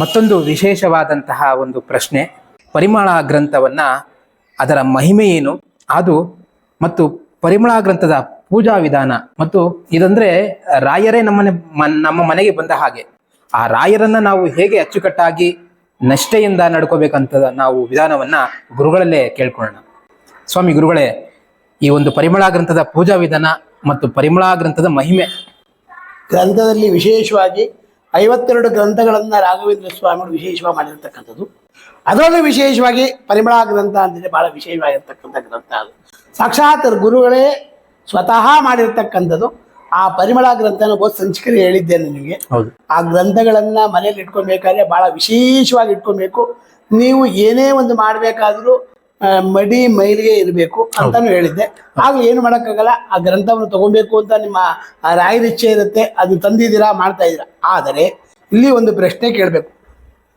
ಮತ್ತೊಂದು ವಿಶೇಷವಾದಂತಹ ಒಂದು ಪ್ರಶ್ನೆ. ಪರಿಮಳ ಗ್ರಂಥವನ್ನ ಅದರ ಮಹಿಮೆ ಏನು? ಅದು ಮತ್ತು ಪರಿಮಳ ಗ್ರಂಥದ ಪೂಜಾ ವಿಧಾನ ಮತ್ತು ಇದಂದ್ರೆ ರಾಯರೇ ನಮ್ಮನೆ ಮನ್- ನಮ್ಮ ಮನೆಗೆ ಬಂದ ಹಾಗೆ. ಆ ರಾಯರನ್ನ ನಾವು ಹೇಗೆ ಅಚ್ಚುಕಟ್ಟಾಗಿ ನಷ್ಟೆಯಿಂದ ನಡ್ಕೋಬೇಕಂತ ನಾವು ವಿಧಾನವನ್ನ ಗುರುಗಳಲ್ಲೇ ಕೇಳ್ಕೊಳ್ಳೋಣ. ಸ್ವಾಮಿ ಗುರುಗಳೇ, ಈ ಒಂದು ಪರಿಮಳ ಗ್ರಂಥದ ಪೂಜಾ ವಿಧಾನ ಮತ್ತು ಪರಿಮಳ ಗ್ರಂಥದ ಮಹಿಮೆ. ಗ್ರಂಥದಲ್ಲಿ ವಿಶೇಷವಾಗಿ ಐವತ್ತೆರಡು ಗ್ರಂಥಗಳನ್ನ ರಾಘವೇಂದ್ರ ಸ್ವಾಮಿಗಳು ವಿಶೇಷವಾಗಿ ಮಾಡಿರ್ತಕ್ಕಂಥದ್ದು. ಅದರಲ್ಲೂ ವಿಶೇಷವಾಗಿ ಪರಿಮಳ ಗ್ರಂಥ ಅಂದರೆ ಬಹಳ ವಿಶೇಷವಾಗಿರ್ತಕ್ಕಂಥ ಗ್ರಂಥ ಅದು. ಸಾಕ್ಷಾತ್ ಗುರುಗಳೇ ಸ್ವತಃ ಮಾಡಿರ್ತಕ್ಕಂಥದ್ದು. ಆ ಪರಿಮಳ ಗ್ರಂಥನ ಬಹು ಸಂಚಿಕರಿ ಹೇಳಿದ್ದೇನೆ ನಿಮಗೆ. ಆ ಗ್ರಂಥಗಳನ್ನ ಮನೇಲಿ ಇಟ್ಕೊಬೇಕಾದ್ರೆ ಬಹಳ ವಿಶೇಷವಾಗಿ ಇಟ್ಕೊಬೇಕು. ನೀವು ಏನೇ ಒಂದು ಮಾಡಬೇಕಾದ್ರೂ ಮಡಿ ಮೈಲಿಗೆ ಇರಬೇಕು ಅಂತಾನು ಹೇಳಿದ್ದೆ. ಆಗ ಏನು ಮಾಡೋಕ್ಕಾಗಲ್ಲ ಆ ಗ್ರಂಥವನ್ನು ತಗೊಬೇಕು ಅಂತ ನಿಮ್ಮ ಆ ರಾಯರ ಇಚ್ಛೆ ಇರುತ್ತೆ ಅದು ತಂದಿದ್ದೀರಾ ಮಾಡ್ತಾ ಇದ್ದೀರಾ. ಆದರೆ ಇಲ್ಲಿ ಒಂದು ಪ್ರಶ್ನೆ ಕೇಳಬೇಕು.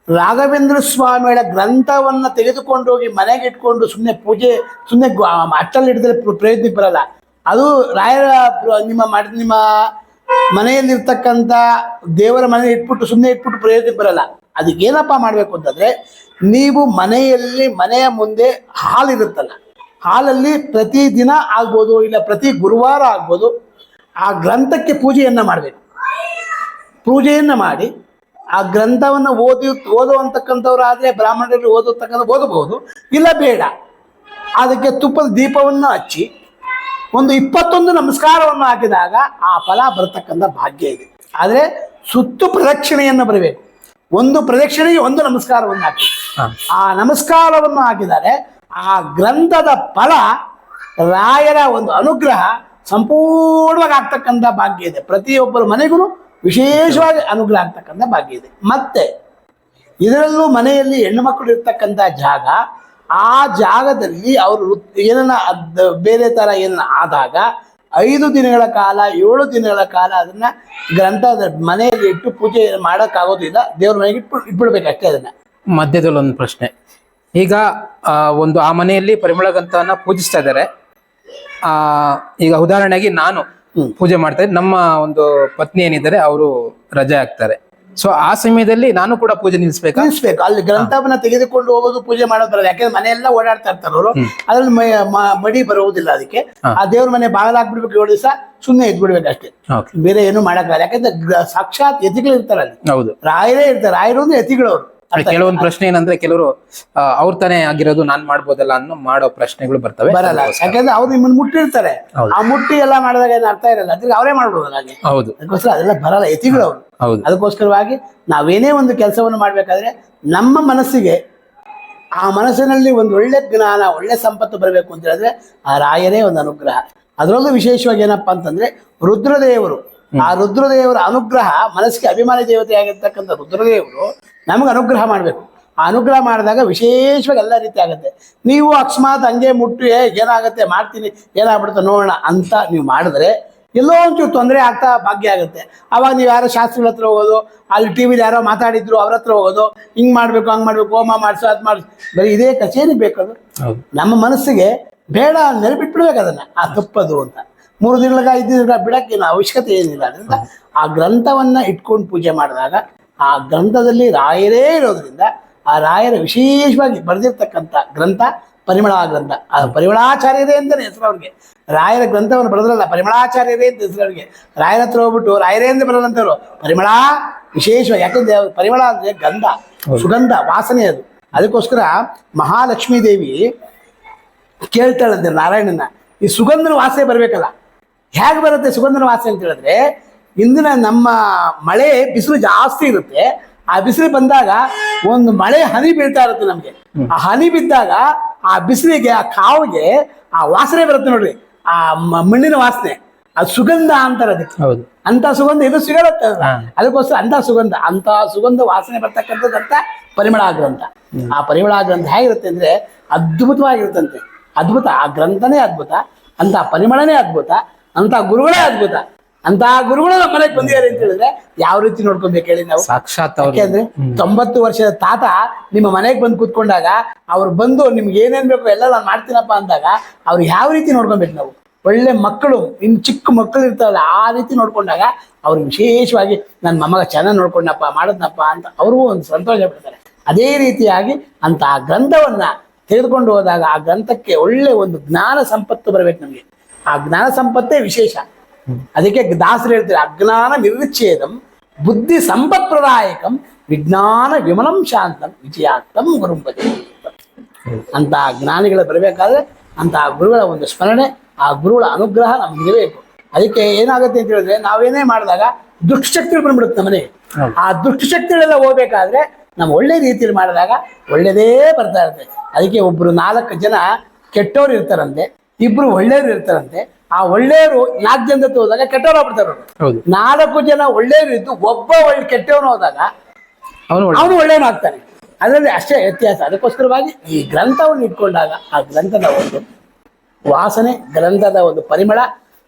ರಾಘವೇಂದ್ರ ಸ್ವಾಮಿಗಳ ಗ್ರಂಥವನ್ನ ತೆಗೆದುಕೊಂಡು ಹೋಗಿ ಮನೆಗೆ ಇಟ್ಕೊಂಡು ಸುಮ್ಮನೆ ಪೂಜೆ ಸುಮ್ಮನೆ ಅಟ್ಟಲ್ಲಿ ಹಿಡಿದ್ರೆ ಪ್ರಯತ್ನ ಬರಲ್ಲ. ಅದು ರಾಯರ ನಿಮ್ಮ ಮಾಡಿ ನಿಮ್ಮ ಮನೆಯಲ್ಲಿರ್ತಕ್ಕಂಥ ದೇವರ ಮನೆ ಇಟ್ಬಿಟ್ಟು ಸುಮ್ಮನೆ ಇಟ್ಬಿಟ್ಟು ಪ್ರಯೋಜನ ಬರಲ್ಲ. ಅದಕ್ಕೆ ಏನಪ್ಪ ಮಾಡಬೇಕು ಅಂತಂದ್ರೆ ನೀವು ಮನೆಯಲ್ಲಿ ಮನೆಯ ಮುಂದೆ ಹಾಲಿರುತ್ತಲ್ಲ ಹಾಲಲ್ಲಿ ಪ್ರತಿ ದಿನ ಆಗ್ಬೋದು ಇಲ್ಲ ಪ್ರತಿ ಗುರುವಾರ ಆಗ್ಬೋದು, ಆ ಗ್ರಂಥಕ್ಕೆ ಪೂಜೆಯನ್ನ ಮಾಡಬೇಕು. ಪೂಜೆಯನ್ನು ಮಾಡಿ ಆ ಗ್ರಂಥವನ್ನು ಓದಿ ಓದುವಂತಕ್ಕಂಥವ್ರು ಆದರೆ ಬ್ರಾಹ್ಮಣರಲ್ಲಿ ಓದತಕ್ಕಂಥ ಓದಬಹುದು, ಇಲ್ಲ ಬೇಡ. ಅದಕ್ಕೆ ತುಪ್ಪದ ದೀಪವನ್ನು ಹಚ್ಚಿ ಒಂದು ಇಪ್ಪತ್ತೊಂದು ನಮಸ್ಕಾರವನ್ನು ಹಾಕಿದಾಗ ಆ ಫಲ ಬರತಕ್ಕಂಥ ಭಾಗ್ಯ ಇದೆ. ಆದರೆ ಸುತ್ತು ಪ್ರದಕ್ಷಿಣೆಯನ್ನು ಬರಬೇಕು. ಒಂದು ಪ್ರದಕ್ಷಿಣೆಗೆ ಒಂದು ನಮಸ್ಕಾರವನ್ನು ಹಾಕಿ. ಆ ನಮಸ್ಕಾರವನ್ನು ಹಾಕಿದರೆ ಆ ಗ್ರಂಥದ ಫಲ ರಾಯರ ಒಂದು ಅನುಗ್ರಹ ಸಂಪೂರ್ಣವಾಗಿ ಆಗ್ತಕ್ಕಂಥ ಭಾಗ್ಯ ಇದೆ. ಪ್ರತಿಯೊಬ್ಬರ ಮನೆಗೂ ವಿಶೇಷವಾಗಿ ಅನುಗ್ರಹ ಆಗ್ತಕ್ಕಂಥ ಭಾಗ್ಯ ಇದೆ. ಮತ್ತೆ ಇದರಲ್ಲೂ ಮನೆಯಲ್ಲಿ ಹೆಣ್ಣು ಮಕ್ಕಳು ಇರ್ತಕ್ಕಂಥ ಜಾಗ ಆ ಜಾಗದಲ್ಲಿ ಅವರು ಏನನ್ನ ಬೇರೆ ಥರ ಏನನ್ನ ಆದಾಗ ಐದು ದಿನಗಳ ಕಾಲ ಏಳು ದಿನಗಳ ಕಾಲ ಅದನ್ನ ಗ್ರಂಥ ಮನೆಯಲ್ಲಿ ಇಟ್ಟು ಪೂಜೆ ಮಾಡೋಕ್ಕಾಗೋದಿಲ್ಲ. ದೇವ್ರ ಮನೆಗೆ ಇಟ್ಬಿಟ್ಟು ಇಟ್ಬಿಡ್ಬೇಕಷ್ಟೇ ಅದನ್ನ. ಮಧ್ಯದಲ್ಲಿ ಒಂದು ಪ್ರಶ್ನೆ. ಈಗ ಆ, ಒಂದು ಆ ಮನೆಯಲ್ಲಿ ಪರಿಮಳ ಗ್ರಂಥವನ್ನ ಪೂಜಿಸ್ತಾ ಇದ್ದಾರೆ. ಆ ಈಗ ಉದಾಹರಣೆಗೆ ನಾನು ಪೂಜೆ ಮಾಡ್ತಾ ಇದ್ದೆ. ನಮ್ಮ ಒಂದು ಪತ್ನಿ ಏನಿದ್ದಾರೆ ಅವರು ರಜೆ ಆಗ್ತಾರೆ ಸೊ ಆ ಸಮಯದಲ್ಲಿ ನಾನು ಕೂಡ ಪೂಜೆ ನಿಲ್ಲಿಸ್ಬೇಕು? ನಿಲ್ಲಿಸ್ಬೇಕು. ಅಲ್ಲಿ ಗ್ರಂಥವನ್ನ ತೆಗೆದುಕೊಂಡು ಹೋಗೋದು ಪೂಜೆ ಮಾಡೋದು ಯಾಕಂದ್ರೆ ಯಾಕಂದ್ರೆ ಮನೆಯೆಲ್ಲ ಓಡಾಡ್ತಾ ಇರ್ತಾರೆ ಅವರು. ಅದ್ರಲ್ಲಿ ಮಡಿ ಬರುವುದಿಲ್ಲ ಅದಕ್ಕೆ. ಆ ದೇವ್ರ ಮನೆ ಬಾಗಿಲಾಕ್ಬಿಡ್ಬೇಕು ಏಳು ದಿವಸ ಸುಮ್ಮನೆ ಇದ್ಬಿಡ್ಬೇಕು ಅಷ್ಟೇ. ಬೇರೆ ಏನು ಮಾಡಕ್ಕಾಗಲ್ಲ. ಯಾಕಂದ್ರೆ ಸಾಕ್ಷಾತ್ ಯತಿಗಳು ಇರ್ತಾರೆ ಅಲ್ಲಿ. ಹೌದು. ರಾಯರೇ ಇರ್ತಾರೆ. ರಾಯರು ಅಂದ್ರೆ ಯತಿಗಳವರು. ಕೆಲವೊಂದು ಪ್ರಶ್ನೆ ಏನಂದ್ರೆ ಕೆಲವರು ಅವ್ರ ತಾನೇ ಆಗಿರೋದು ನಾನ್ ಮಾಡ್ಬೋದಲ್ಲ ಅನ್ನೋ ಮಾಡೋ ಪ್ರಶ್ನೆಗಳು ಬರ್ತವೆ. ಬರಲ್ಲ. ಯಾಕಂದ್ರೆ ಅವ್ರು ನಿಮ್ಮನ್ನ ಮುಟ್ಟಿರ್ತಾರೆ. ಆ ಮುಟ್ಟಿ ಎಲ್ಲ ಮಾಡಿದಾಗ ಏನು ಅರ್ಥ ಇರಲ್ಲ. ಅದಕ್ಕೆ ಅವರೇ ಮಾಡ್ಬೋದಲ್ಲ ಹಾಗೆ. ಹೌದು. ಅದಕ್ಕೋಸ್ಕರ ಅದೆಲ್ಲ ಬರಲ್ಲ ಯತಿಗಳವರು ಹೌದು. ಅದಕ್ಕೋಸ್ಕರವಾಗಿ ನಾವೇನೇ ಒಂದು ಕೆಲಸವನ್ನು ಮಾಡ್ಬೇಕಾದ್ರೆ ನಮ್ಮ ಮನಸ್ಸಿಗೆ ಆ ಮನಸ್ಸಿನಲ್ಲಿ ಒಂದು ಒಳ್ಳೆ ಜ್ಞಾನ ಒಳ್ಳೆ ಸಂಪತ್ತು ಬರಬೇಕು ಅಂತ ಹೇಳಿದ್ರೆ ಆ ರಾಯರೇ ಒಂದು ಅನುಗ್ರಹ. ಅದರಲ್ಲೂ ವಿಶೇಷವಾಗಿ ಏನಪ್ಪಾ ಅಂತಂದ್ರೆ ರುದ್ರದೇವರು. ಆ ರುದ್ರದೇವರ ಅನುಗ್ರಹ ಮನಸ್ಸಿಗೆ ಅಭಿಮಾನಿ ದೇವತೆ ಆಗಿರ್ತಕ್ಕಂಥ ರುದ್ರದೇವರು ನಮಗೆ ಅನುಗ್ರಹ ಮಾಡಬೇಕು. ಆ ಅನುಗ್ರಹ ಮಾಡಿದಾಗ ವಿಶೇಷವಾಗಿ ಎಲ್ಲ ರೀತಿ ಆಗುತ್ತೆ. ನೀವು ಅಕಸ್ಮಾತ್ ಹಂಗೆ ಮುಟ್ಟು ಏ ಏನಾಗುತ್ತೆ? ಮಾಡ್ತೀನಿ. ಏನಾಗ್ಬಿಡುತ್ತೆ ನೋಡೋಣ ಅಂತ ನೀವು ಮಾಡಿದ್ರೆ ಎಲ್ಲೋ ಒಂಚೂರು ತೊಂದರೆ ಆಗ್ತಾ ಭಾಗ್ಯ ಆಗುತ್ತೆ. ಅವಾಗ ನೀವು ಯಾರೋ ಶಾಸ್ತ್ರಿಗಳ ಹತ್ರ ಹೋಗೋದು ಅಲ್ಲಿ ಟಿ ವಿಲಿ ಯಾರೋ ಮಾತಾಡಿದ್ರು ಅವ್ರ ಹತ್ರ ಹೋಗೋದು ಹಿಂಗೆ ಮಾಡಬೇಕು ಹಂಗೆ ಮಾಡಬೇಕು ಹೋಮ ಮಾಡಿಸು ಅದು ಮಾಡಿಸು ಬರೀ ಇದೇ ಕಚೇರಿ ಬೇಕದು ನಮ್ಮ ಮನಸ್ಸಿಗೆ ಬೇಡ ನೆನಪಿಟ್ಬಿಡ್ಬೇಕು ಅದನ್ನ. ಆ ತಪ್ಪದು ಅಂತ. ಮೂರು ದಿನಗಳ ಐದು ದಿನಗಳ ಬಿಡಕ್ಕೆ ಏನು ಅವಶ್ಯಕತೆ ಏನಿಲ್ಲ. ಅದರಿಂದ ಆ ಗ್ರಂಥವನ್ನ ಇಟ್ಕೊಂಡು ಪೂಜೆ ಮಾಡಿದಾಗ ಆ ಗ್ರಂಥದಲ್ಲಿ ರಾಯರೇ ಇರೋದ್ರಿಂದ ಆ ರಾಯರ ವಿಶೇಷವಾಗಿ ಬರೆದಿರ್ತಕ್ಕಂಥ ಗ್ರಂಥ ಪರಿಮಳ ಗ್ರಂಥ ಆ ಪರಿಮಳಾಚಾರ್ಯರೇ ಅಂತಲೇ ಹೆಸರು ಅವ್ರಿಗೆ. ರಾಯರ ಗ್ರಂಥವನ್ನು ಬರೆದ್ರಲ್ಲ ಪರಿಮಳಾಚಾರ್ಯರೇ ಅಂತ ಹೆಸರು ಅವ್ರಿಗೆ. ರಾಯರ ಹತ್ರ ಹೋಗ್ಬಿಟ್ಟು ರಾಯರೇ ಅಂತ ಬರೋದಂತವ್ರು ಪರಿಮಳ ವಿಶೇಷವಾಗಿ ಯಾಕಂದ್ರೆ ಪರಿಮಳ ಅಂದರೆ ಗಂಧ ಸುಗಂಧ ವಾಸನೆ ಅದು. ಅದಕ್ಕೋಸ್ಕರ ಮಹಾಲಕ್ಷ್ಮೀ ದೇವಿ ಕೇಳ್ತಾಳಂತೆ ನಾರಾಯಣನ ಈ ಸುಗಂಧನ ವಾಸನೆ ಬರಬೇಕಲ್ಲ. ಹೇಗೆ ಬರುತ್ತೆ ಸುಗಂಧನ ವಾಸನೆ ಅಂತ ಹೇಳಿದ್ರೆ ಇಂದಿನ ನಮ್ಮ ಮಳೆ ಬಿಸಿಲು ಜಾಸ್ತಿ ಇರುತ್ತೆ. ಆ ಬಿಸಿಲು ಬಂದಾಗ ಒಂದು ಮಳೆ ಹನಿ ಬೀಳ್ತಾ ಇರುತ್ತೆ ನಮಗೆ. ಆ ಹನಿ ಬಿದ್ದಾಗ ಆ ಬಿಸಿಲಿಗೆ ಆ ಕಾವಿಗೆ ಆ ವಾಸನೆ ಬರುತ್ತೆ ನೋಡ್ರಿ. ಆ ಮಣ್ಣಿನ ವಾಸನೆ. ಅದು ಸುಗಂಧ ಅಂತಾರೆ ಅದಕ್ಕೆ ಹೌದು. ಅಂತ ಸುಗಂಧ ಇದು ಸಿಗಲತ್ತ ಅದಕ್ಕೋಸ್ಕರ ಅಂತ ಸುಗಂಧ ಅಂತ ಸುಗಂಧ ವಾಸನೆ ಬರ್ತಕ್ಕಂಥದ್ದಂತ ಪರಿಮಳ ಗ್ರಂಥ. ಆ ಪರಿಮಳ ಗ್ರಂಥ ಹೇಗಿರುತ್ತೆ ಅಂದ್ರೆ ಅದ್ಭುತವಾಗಿರುತ್ತಂತೆ. ಅದ್ಭುತ ಆ ಗ್ರಂಥನೇ ಅದ್ಭುತ ಅಂತ ಪರಿಮಳನೇ ಅದ್ಭುತ. ಅಂತ ಗುರುಗಳೇ ಅದ್ಭುತ. ಅಂತ ಗುರುಗಳು ನಮ್ಮ ಮನೆಗೆ ಬಂದಿದ್ದಾರೆ ಅಂತ ಹೇಳಿದ್ರೆ ಯಾವ ರೀತಿ ನೋಡ್ಕೊಬೇಕು ಹೇಳಿ ನಾವು? ಸಾಕ್ಷಾತ್ ಯಾಕೆಂದ್ರೆ ತೊಂಬತ್ತು ವರ್ಷದ ತಾತ ನಿಮ್ಮ ಮನೆಗೆ ಬಂದು ಕೂತ್ಕೊಂಡಾಗ ಅವ್ರು ಬಂದು ನಿಮ್ಗೆ ಏನೇನ್ ಬೇಕು ಎಲ್ಲ ನಾನು ಮಾಡ್ತೀನಪ್ಪ ಅಂದಾಗ ಅವ್ರು ಯಾವ ರೀತಿ ನೋಡ್ಕೊಬೇಕು ನಾವು? ಒಳ್ಳೆ ಮಕ್ಕಳು ಇನ್ ಚಿಕ್ಕ ಮಕ್ಕಳು ಇರ್ತಾವಲ್ಲ ಆ ರೀತಿ ನೋಡ್ಕೊಂಡಾಗ ಅವ್ರು ವಿಶೇಷವಾಗಿ ನನ್ನ ಮೊಮ್ಮಗ ಚೆನ್ನಾಗಿ ನೋಡ್ಕೊಂಡಪ್ಪ ಮಾಡದ್ನಪ್ಪ ಅಂತ ಅವ್ರಿಗೂ ಒಂದು ಸಂತೋಷ ಪಡ್ತಾರೆ. ಅದೇ ರೀತಿಯಾಗಿ ಅಂತ ಆ ಗ್ರಂಥವನ್ನ ತೆಗೆದುಕೊಂಡು ಹೋದಾಗ ಆ ಗ್ರಂಥಕ್ಕೆ ಒಳ್ಳೆ ಒಂದು ಜ್ಞಾನ ಸಂಪತ್ತು ಬರಬೇಕು ನಮಗೆ. ಆ ಜ್ಞಾನ ಸಂಪತ್ತೇ ವಿಶೇಷ ಅದಕ್ಕೆ ದಾಸರು ಹೇಳ್ತಾರೆ ಅಜ್ಞಾನ ನಿರ್ವಿಚ್ಛೇದಂ ಬುದ್ಧಿ ಸಂಪತ್ಪ್ರದಾಯಕಂ ವಿಜ್ಞಾನ ವಿಮಲಂ ಶಾಂತಂ ವಿಜಯಾರ್ಥಂ ಗುರುಂಬದಿ ಅಂತ ಜ್ಞಾನಿಗಳು ಬರಬೇಕಾದ್ರೆ ಅಂತ ಗುರುಗಳ ಒಂದು ಸ್ಮರಣೆ ಆ ಗುರುಗಳ ಅನುಗ್ರಹ ನಮ್ಗೆ ಇರಬೇಕು ಅದಕ್ಕೆ ಏನಾಗುತ್ತೆ ಅಂತ ಹೇಳಿದ್ರೆ ನಾವೇನೇ ಮಾಡಿದಾಗ ದುಷ್ಟಶಕ್ತಿಗಳು ಬಂದ್ಬಿಡುತ್ತೆ ನಮ್ಮನೆ ಆ ದುಷ್ಟಶಕ್ತಿಗಳೆಲ್ಲ ಹೋಗ್ಬೇಕಾದ್ರೆ ನಾವು ಒಳ್ಳೆ ರೀತಿಯಲ್ಲಿ ಮಾಡಿದಾಗ ಒಳ್ಳೆಯದೇ ಬರ್ತಾ ಇರುತ್ತೆ ಅದಕ್ಕೆ ಒಬ್ರು ನಾಲ್ಕು ಜನ ಕೆಟ್ಟವ್ರು ಇರ್ತಾರಂತೆ ಇಬ್ರು ಒಳ್ಳೆಯವರು ಇರ್ತಾರಂತೆ. ಆ ಒಳ್ಳೆಯವರು ನಾಲ್ಕು ಜನ ಜೊತೆ ಹೋದಾಗ ಕೆಟ್ಟವ್ರು ಆಗ್ಬಿಡ್ತಾರೆ ಅವ್ರು. ಹೌದು. ನಾಲ್ಕು ಜನ ಒಳ್ಳೆಯವರು ಇದ್ದು ಒಬ್ಬ ಒಳ್ಳೆ ಕೆಟ್ಟವನು ಹೋದಾಗ ಅವನು ಒಳ್ಳೆ ಅವನು ಒಳ್ಳೆಯನಾಗ್ತಾನೆ ಅದರಲ್ಲಿ ಅಷ್ಟೇ ವ್ಯತ್ಯಾಸ. ಅದಕ್ಕೋಸ್ಕರವಾಗಿ ಈ ಗ್ರಂಥವನ್ನು ಇಟ್ಕೊಂಡಾಗ ಆ ಗ್ರಂಥದ ಒಂದು ವಾಸನೆ ಗ್ರಂಥದ ಒಂದು ಪರಿಮಳ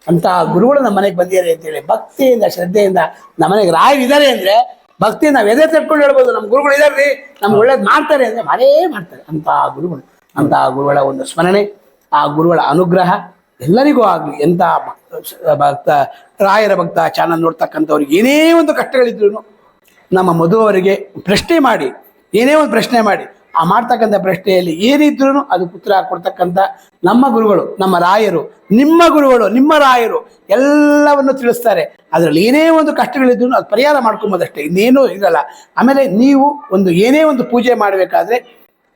ಅಂತ ಗುರುಗಳು ನಮ್ಮ ಮನೆಗೆ ಬಂದಿದ್ದಾರೆ ಅಂತೇಳಿ ಭಕ್ತಿಯಿಂದ ಶ್ರದ್ಧೆಯಿಂದ ನಮ್ಮ ಮನೆಗೆ ರಾಯರಿದ್ದಾರೆ ಅಂದ್ರೆ ಭಕ್ತಿ ನಾವು ಎದೆ ತಟ್ಕೊಂಡು ಹೇಳ್ಬೋದು ನಮ್ಮ ಗುರುಗಳು ಇದಾರ್ರಿ ನಮ್ಗೆ ಒಳ್ಳೇದು ಮಾಡ್ತಾರೆ ಅಂದ್ರೆ ಮಾಡೇ ಮಾಡ್ತಾರೆ ಅಂತ ಗುರುಗಳು. ಅಂತ ಗುರುಗಳ ಒಂದು ಸ್ಮರಣೆ. ಆ ಗುರುಗಳ ಅನುಗ್ರಹ ಎಲ್ಲರಿಗೂ ಆಗಲಿ. ಎಂಥ ಭಕ್ತ ರಾಯರ ಭಕ್ತ, ಚಾನಲ್ ನೋಡ್ತಕ್ಕಂಥವ್ರಿಗೆ ಏನೇ ಒಂದು ಕಷ್ಟಗಳಿದ್ರು ನಮ್ಮ ಮಧುವರಿಗೆ ಪ್ರಶ್ನೆ ಮಾಡಿ, ಏನೇ ಒಂದು ಪ್ರಶ್ನೆ ಮಾಡಿ, ಆ ಮಾಡ್ತಕ್ಕಂಥ ಪ್ರಶ್ನೆಯಲ್ಲಿ ಏನಿದ್ರು ಅದು ಉತ್ತರ ಕೊಡ್ತಕ್ಕಂಥ ನಮ್ಮ ಗುರುಗಳು, ನಮ್ಮ ರಾಯರು, ನಿಮ್ಮ ಗುರುಗಳು, ನಿಮ್ಮ ರಾಯರು ಎಲ್ಲವನ್ನು ತಿಳಿಸ್ತಾರೆ. ಅದರಲ್ಲಿ ಏನೇ ಒಂದು ಕಷ್ಟಗಳಿದ್ರು ಅದು ಪರಿಹಾರ ಮಾಡ್ಕೊಬೋದಷ್ಟೇ. ಇನ್ನೇನೂ ಇರಲ್ಲ. ಆಮೇಲೆ ನೀವು ಒಂದು ಏನೇ ಒಂದು ಪೂಜೆ ಮಾಡಬೇಕಾದ್ರೆ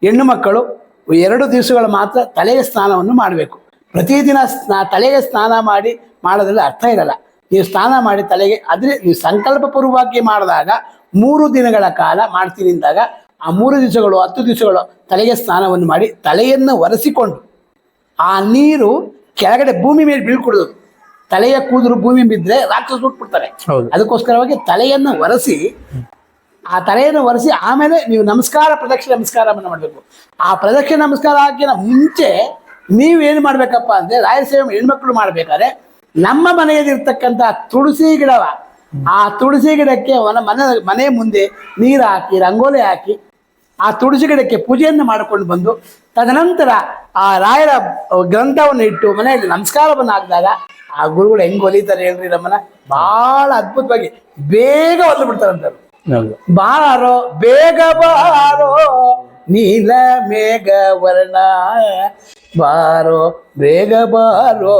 ಹೆಣ್ಣು ಮಕ್ಕಳು ಎರಡು ದಿವಸಗಳು ಮಾತ್ರ ತಲೆಗೆ ಸ್ನಾನವನ್ನು ಮಾಡಬೇಕು. ಪ್ರತಿದಿನ ಸ್ನಾ ತಲೆಗೆ ಸ್ನಾನ ಮಾಡಿ ಮಾಡೋದ್ರಲ್ಲಿ ಅರ್ಥ ಇರಲ್ಲ. ನೀವು ಸ್ನಾನ ಮಾಡಿ ತಲೆಗೆ ಆದರೆ ನೀವು ಸಂಕಲ್ಪ ಪೂರ್ವವಾಗಿ ಮಾಡಿದಾಗ ಮೂರು ದಿನಗಳ ಕಾಲ ಮಾಡ್ತೀನಿ ಅಂದಾಗ ಆ ಮೂರು ದಿವಸಗಳು ಹತ್ತು ದಿವಸಗಳು ತಲೆಗೆ ಸ್ನಾನವನ್ನು ಮಾಡಿ ತಲೆಯನ್ನು ಒರೆಸಿಕೊಂಡು ಆ ನೀರು ಕೆಳಗಡೆ ಭೂಮಿ ಮೇಲೆ ಬೀಳ್ಕೊಡೋದು. ತಲೆಯ ಕೂದಲು ಭೂಮಿ ಬಿದ್ದರೆ ರಾಕ್ಷಸ ಬಿಟ್ಬಿಡ್ತಾರೆ ಅದಕ್ಕೋಸ್ಕರವಾಗಿ ತಲೆಯನ್ನು ಒರೆಸಿ ಆ ತಲೆಯನ್ನು ಒರೆಸಿ ಆಮೇಲೆ ನೀವು ನಮಸ್ಕಾರ ಪ್ರದಕ್ಷಿಣೆ ನಮಸ್ಕಾರವನ್ನು ಮಾಡಬೇಕು. ಆ ಪ್ರದಕ್ಷಿಣೆ ನಮಸ್ಕಾರ ಹಾಕಿನ ಮುಂಚೆ ಏನು ಮಾಡಬೇಕಪ್ಪ ಅಂದರೆ ರಾಯರ ಸೇವೆ ಹೆಣ್ಮಕ್ಳು ಮಾಡಬೇಕಾದ್ರೆ ನಮ್ಮ ಮನೆಯಲ್ಲಿರ್ತಕ್ಕಂಥ ತುಳಸಿ ಗಿಡವ, ಆ ತುಳಸಿ ಗಿಡಕ್ಕೆ ಅವನ ಮನೆ ಮನೆ ಮುಂದೆ ನೀರು ಹಾಕಿ, ರಂಗೋಲಿ ಹಾಕಿ, ಆ ತುಳಸಿ ಗಿಡಕ್ಕೆ ಪೂಜೆಯನ್ನು ಮಾಡಿಕೊಂಡು ಬಂದು ತದನಂತರ ಆ ರಾಯರ ಗ್ರಂಥವನ್ನು ಇಟ್ಟು ಮನೆಯಲ್ಲಿ ನಮಸ್ಕಾರವನ್ನು ಹಾಕಿದಾಗ ಆ ಗುರುಗಳು ಹೆಂಗ್ ಹೊಲಿತಾರೆ ಹೇಳ್ರಿ ನಮ್ಮನ್ನ ಬಹಳ ಅದ್ಭುತವಾಗಿ ಬೇಗ ಒದ್ದು ಬಿಡ್ತಾರಂತ ಹೌದು ಬಾರೋ, ಬೇಗ ಬಾರೋ, ನೀಲ ಮೇಘ ವರ್ಣ. ಬಾರೋ, ಬೇಗ ಬಾರೋ,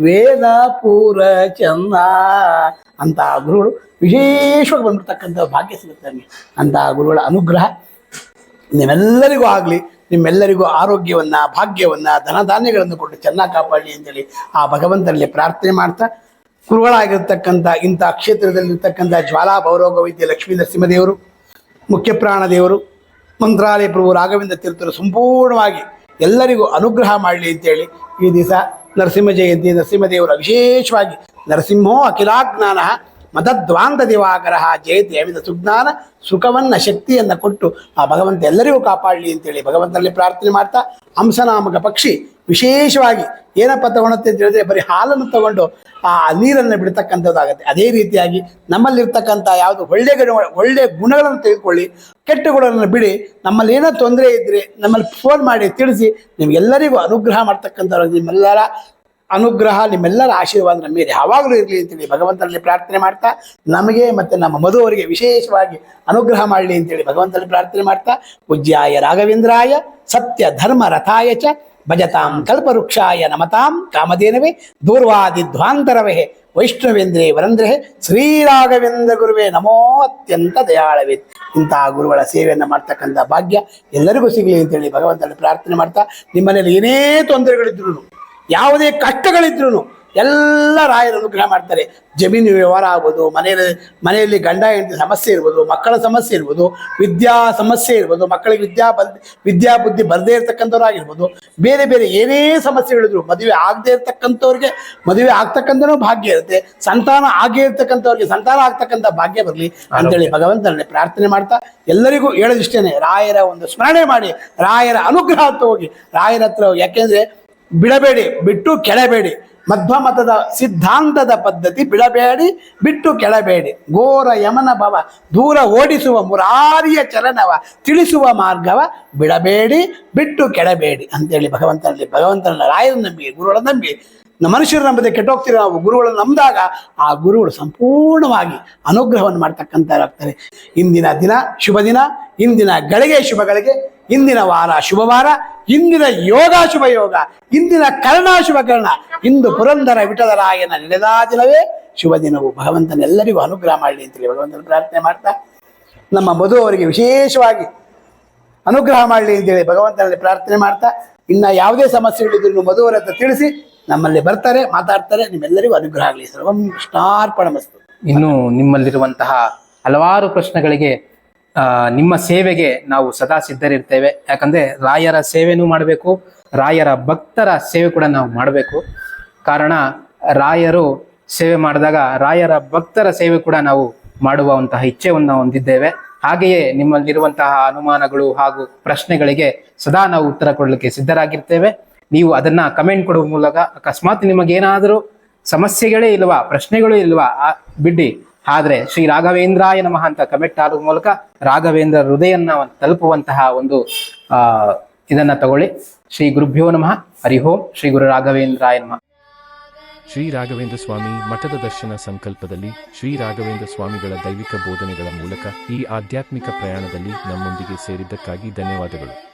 ವೇದಾಪುರ ಚಂದ. ಅಂತ ಗುರುಗಳು ವಿಶೇಷವಾಗಿ ಬಂದಿರ್ತಕ್ಕಂಥ ಭಾಗ್ಯ ಸಿಗುತ್ತೆ ನಮಗೆ. ಅಂತ ಗುರುಗಳ ಅನುಗ್ರಹ ನಿಮ್ಮೆಲ್ಲರಿಗೂ ಆಗಲಿ, ನಿಮ್ಮೆಲ್ಲರಿಗೂ ಆರೋಗ್ಯವನ್ನು, ಭಾಗ್ಯವನ್ನು, ಧನಧಾನ್ಯಗಳನ್ನು ಕೊಟ್ಟು ಚೆನ್ನಾಗಿ ಕಾಪಾಡಲಿ ಅಂತೇಳಿ ಆ ಭಗವಂತರಲ್ಲಿ ಪ್ರಾರ್ಥನೆ ಮಾಡ್ತಾ ಕುರುಗಳಾಗಿರ್ತಕ್ಕಂಥ ಇಂಥ ಕ್ಷೇತ್ರದಲ್ಲಿರ್ತಕ್ಕಂಥ ಜ್ವಾಲಾ ಭೌರೋಗ ವೈದ್ಯ ಲಕ್ಷ್ಮೀ ನರಸಿಂಹದೇವರು ಮುಖ್ಯಪ್ರಾಣ ದೇವರು, ಮಂತ್ರಾಲಯ ಪ್ರಭು ರಾಘವೇಂದ್ರ ತೀರ್ಥರು ಸಂಪೂರ್ಣವಾಗಿ ಎಲ್ಲರಿಗೂ ಅನುಗ್ರಹ ಮಾಡಲಿ ಅಂತೇಳಿ ಈ ದಿವಸ ನರಸಿಂಹ ಜಯಂತಿ, ನರಸಿಂಹದೇವರ ವಿಶೇಷವಾಗಿ ನರಸಿಂಹೋ ಅಖಿಲಾಜ್ಞಾನ ಮತದ್ವಾಂತ ದಿವಾಕರ ಜಯತಿ ಅವಿದ ಸುಜ್ಞಾನ ಸುಖವನ್ನ ಶಕ್ತಿಯನ್ನು ಕೊಟ್ಟು ಆ ಭಗವಂತ ಎಲ್ಲರಿಗೂ ಕಾಪಾಡಲಿ ಅಂತೇಳಿ ಭಗವಂತನಲ್ಲಿ ಪ್ರಾರ್ಥನೆ ಮಾಡ್ತಾ ಹಂಸನಾಮಕ ಪಕ್ಷಿ ವಿಶೇಷವಾಗಿ ಏನಪ್ಪ ತಗೊಳತ್ತೆ ಅಂತ ಹೇಳಿದ್ರೆ ಬರೀ ಹಾಲನ್ನು ತಗೊಂಡು ಆ ನೀರನ್ನು ಬಿಡ್ತಕ್ಕಂಥದ್ದಾಗತ್ತೆ. ಅದೇ ರೀತಿಯಾಗಿ ನಮ್ಮಲ್ಲಿರ್ತಕ್ಕಂಥ ಯಾವುದು ಒಳ್ಳೆ ಗುಣ, ಒಳ್ಳೆ ಗುಣಗಳನ್ನು ತೆಗೆದುಕೊಳ್ಳಿ ಕೆಟ್ಟ ಗುಣಗಳನ್ನು ಬಿಡಿ. ನಮ್ಮಲ್ಲಿ ಏನೋ ತೊಂದರೆ ಇದ್ದರೆ ನಮ್ಮಲ್ಲಿ ಫೋನ್ ಮಾಡಿ ತಿಳಿಸಿ, ನಿಮ್ಗೆಲ್ಲರಿಗೂ ಅನುಗ್ರಹ ಮಾಡ್ತಕ್ಕಂಥವ್ರು ನಿಮ್ಮೆಲ್ಲರ ಅನುಗ್ರಹ, ನಿಮ್ಮೆಲ್ಲರ ಆಶೀರ್ವಾದ ನಮ್ಮ ಮೇಲೆ ಯಾವಾಗಲೂ ಇರಲಿ ಅಂತೇಳಿ ಭಗವಂತನಲ್ಲಿ ಪ್ರಾರ್ಥನೆ ಮಾಡ್ತಾ, ನಮಗೆ ಮತ್ತು ನಮ್ಮ ಮಧುವರಿಗೆ ವಿಶೇಷವಾಗಿ ಅನುಗ್ರಹ ಮಾಡಲಿ ಅಂತೇಳಿ ಭಗವಂತನಲ್ಲಿ ಪ್ರಾರ್ಥನೆ ಮಾಡ್ತಾ, ಪೂಜ್ಯಾಯ ರಾಘವೇಂದ್ರಾಯ, ಸತ್ಯ ಧರ್ಮ ರಥಾಯ ಚ ಭಜತಾಂ ಕಲ್ಪವೃಕ್ಷಾಯ ನಮತಾಂ ಕಾಮಧೇನವೇ ದೂರ್ವಾದಿ ಧ್ವಾಂತರವೇ ವೈಷ್ಣವೇಂದ್ರೇ ವರಂದ್ರೇ, ಶ್ರೀರಾಘವೇಂದ್ರ ಗುರುವೇ ನಮೋ ಅತ್ಯಂತ ದಯಾಳವೇ. ಇಂತಹ ಗುರುಗಳ ಸೇವೆಯನ್ನು ಮಾಡ್ತಕ್ಕಂಥ ಭಾಗ್ಯ ಎಲ್ಲರಿಗೂ ಸಿಗಲಿ ಅಂತೇಳಿ ಭಗವಂತನ ಪ್ರಾರ್ಥನೆ ಮಾಡ್ತಾ ನಿಮ್ಮನೇಲಿ ಏನೇ ತೊಂದರೆಗಳಿದ್ರು ಯಾವುದೇ ಕಷ್ಟಗಳಿದ್ರು ಎಲ್ಲ ರಾಯರ ಅನುಗ್ರಹ ಮಾಡ್ತಾರೆ. ಜಮೀನು ವ್ಯವಹಾರ ಆಗ್ಬೋದು ಮನೆಯಲ್ಲಿ ಮನೆಯಲ್ಲಿ ಗಂಡ ಹೆಂಡತಿ ಸಮಸ್ಯೆ ಇರ್ಬೋದು ಮಕ್ಕಳ ಸಮಸ್ಯೆ ಇರ್ಬೋದು ವಿದ್ಯಾ ಸಮಸ್ಯೆ ಇರ್ಬೋದು ಮಕ್ಕಳಿಗೆ ವಿದ್ಯಾ ಬಲ್ ವಿದ್ಯಾ ಬುದ್ಧಿ ಬರದೇ ಇರ್ತಕ್ಕಂಥವ್ರಾಗಿರ್ಬೋದು ಬೇರೆ ಬೇರೆ ಏನೇ ಸಮಸ್ಯೆಗಳಿದ್ರು ಮದುವೆ ಆಗದೆ ಇರ್ತಕ್ಕಂಥವ್ರಿಗೆ ಮದುವೆ ಆಗ್ತಕ್ಕಂಥನೂ ಭಾಗ್ಯ ಇರುತ್ತೆ. ಸಂತಾನ ಆಗೇ ಇರ್ತಕ್ಕಂಥವ್ರಿಗೆ ಸಂತಾನ ಆಗ್ತಕ್ಕಂಥ ಭಾಗ್ಯ ಬರಲಿ ಅಂತೇಳಿ ಭಗವಂತನಲ್ಲಿ ಪ್ರಾರ್ಥನೆ ಮಾಡ್ತಾ ಎಲ್ಲರಿಗೂ ಹೇಳೋದಿಷ್ಟೇನೆ ರಾಯರ ಒಂದು ಸ್ಮರಣೆ ಮಾಡಿ ರಾಯರ ಅನುಗ್ರಹ ಅಂತ ಹೋಗಿ ರಾಯರ ಹತ್ರ ಹೋಗಿ. ಯಾಕೆಂದ್ರೆ ಬಿಡಬೇಡಿ ಬಿಟ್ಟು ಕೆಳಬೇಡಿ ಮಧ್ವ ಮತದ ಸಿದ್ಧಾಂತದ ಪದ್ಧತಿ ಬಿಡಬೇಡಿ ಬಿಟ್ಟು ಕೆಳಬೇಡಿ. ಘೋರ ಯಮನ ಭವ, ದೂರ ಓಡಿಸುವ ಮುರಾರಿಯ ಚಲನವ ತಿಳಿಸುವ ಮಾರ್ಗವ ಬಿಡಬೇಡಿ ಬಿಟ್ಟು ಕೆಳಬೇಡಿ. ಅಂತೇಳಿ ಭಗವಂತನಲ್ಲಿ ಭಗವಂತನ ರಾಯರ ನಂಬಿ, ಗುರುಗಳ ನಂಬಿ ಮನುಷ್ಯರು ನಂಬದೆ ಕೆಟ್ಟೋಗ್ತಿರೋ ನಾವು ಗುರುಗಳನ್ನು ನಂಬಿದಾಗ ಆ ಗುರುಗಳು ಸಂಪೂರ್ಣವಾಗಿ ಅನುಗ್ರಹವನ್ನು ಮಾಡ್ತಕ್ಕಂಥವ್ರಾಗ್ತಾರೆ. ಇಂದಿನ ದಿನ ಶುಭ ದಿನ ಇಂದಿನ ಗಳಿಗೆ ಶುಭಗಳಿಗೆ, ಇಂದಿನ ವಾರ ಶುಭ ವಾರ ಇಂದಿನ ಯೋಗ ಶುಭ ಯೋಗ, ಇಂದಿನ ಕರ್ಣಾಶುಭ ಕರ್ಣ, ಇಂದು ಪುರಂದರ ವಿಠದರಾಯನ ನಡೆದ ದಿನವೇ ಶುಭ ದಿನವು. ಭಗವಂತನೆಲ್ಲರಿಗೂ ಅನುಗ್ರಹ ಮಾಡಲಿ ಅಂತೇಳಿ ಭಗವಂತನ ಪ್ರಾರ್ಥನೆ ಮಾಡ್ತಾ, ನಮ್ಮ ಮಧು ಅವರಿಗೆ ವಿಶೇಷವಾಗಿ ಅನುಗ್ರಹ ಮಾಡಲಿ ಅಂತೇಳಿ ಭಗವಂತನಲ್ಲಿ ಪ್ರಾರ್ಥನೆ ಮಾಡ್ತಾ, ಇನ್ನ ಯಾವುದೇ ಸಮಸ್ಯೆಗಳಿದ್ರು ಮಧುವರ ಹತ್ರ ತಿಳಿಸಿ, ನಮ್ಮಲ್ಲಿ ಬರ್ತಾರೆ, ಮಾತಾಡ್ತಾರೆ, ನಿಮ್ಮೆಲ್ಲರಿಗೂ ಅನುಗ್ರಹ ಆಗಲಿ. ಸರ್ವಂ ಕೃಷ್ಣಾರ್ಪಣಮಸ್ತು. ಇನ್ನು ನಿಮ್ಮಲ್ಲಿರುವಂತಹ ಹಲವಾರು ಪ್ರಶ್ನೆಗಳಿಗೆ ನಿಮ್ಮ ಸೇವೆಗೆ ನಾವು ಸದಾ ಸಿದ್ಧರಿರ್ತೇವೆ. ಯಾಕಂದ್ರೆ ರಾಯರ ಸೇವೆನೂ ಮಾಡಬೇಕು, ರಾಯರ ಭಕ್ತರ ಸೇವೆ ಕೂಡ ನಾವು ಮಾಡಬೇಕು. ಕಾರಣ, ರಾಯರು ಸೇವೆ ಮಾಡಿದಾಗ ರಾಯರ ಭಕ್ತರ ಸೇವೆ ಕೂಡ ನಾವು ಮಾಡುವಂತಹ ಇಚ್ಛೆಯನ್ನು ಹೊಂದಿದ್ದೇವೆ. ಹಾಗೆಯೇ ನಿಮ್ಮಲ್ಲಿರುವಂತಹ ಅನುಮಾನಗಳು ಹಾಗೂ ಪ್ರಶ್ನೆಗಳಿಗೆ ಸದಾ ನಾವು ಉತ್ತರ ಕೊಡಲಿಕ್ಕೆ ಸಿದ್ಧರಾಗಿರ್ತೇವೆ. ನೀವು ಅದನ್ನ ಕಮೆಂಟ್ ಕೊಡುವ ಮೂಲಕ ಅಕಸ್ಮಾತ್ ನಿಮಗೇನಾದರೂ ಸಮಸ್ಯೆಗಳೇ ಇಲ್ವಾ, ಪ್ರಶ್ನೆಗಳು ಇಲ್ವಾ ಬಿಡಿ ಆದ್ರೆ ಶ್ರೀ ರಾಘವೇಂದ್ರಾಯ ನಮಃ ಅಂತ ಕಮೆಂಟ್ ಆದ ಮೂಲಕ ರಾಘವೇಂದ್ರ ಹೃದಯನ್ನ ತಲುಪುವಂತಹ ಒಂದು, ಆ, ಇದನ್ನ ತಗೊಳ್ಳಿ. ಶ್ರೀ ಗುರುಭ್ಯೋ ನಮಃ. ಹರಿಹೋಂ ಶ್ರೀ ಗುರು ರಾಘವೇಂದ್ರಾಯ ನಮಃ. ಶ್ರೀ ರಾಘವೇಂದ್ರ ಸ್ವಾಮಿ ಮಠದ ದರ್ಶನ ಸಂಕಲ್ಪದಲ್ಲಿ ಶ್ರೀ ರಾಘವೇಂದ್ರ ಸ್ವಾಮಿಗಳ ದೈವಿಕ ಬೋಧನೆಗಳ ಮೂಲಕ ಈ ಆಧ್ಯಾತ್ಮಿಕ ಪ್ರಯಾಣದಲ್ಲಿ ನಮ್ಮೊಂದಿಗೆ ಸೇರಿದ್ದಕ್ಕಾಗಿ ಧನ್ಯವಾದಗಳು.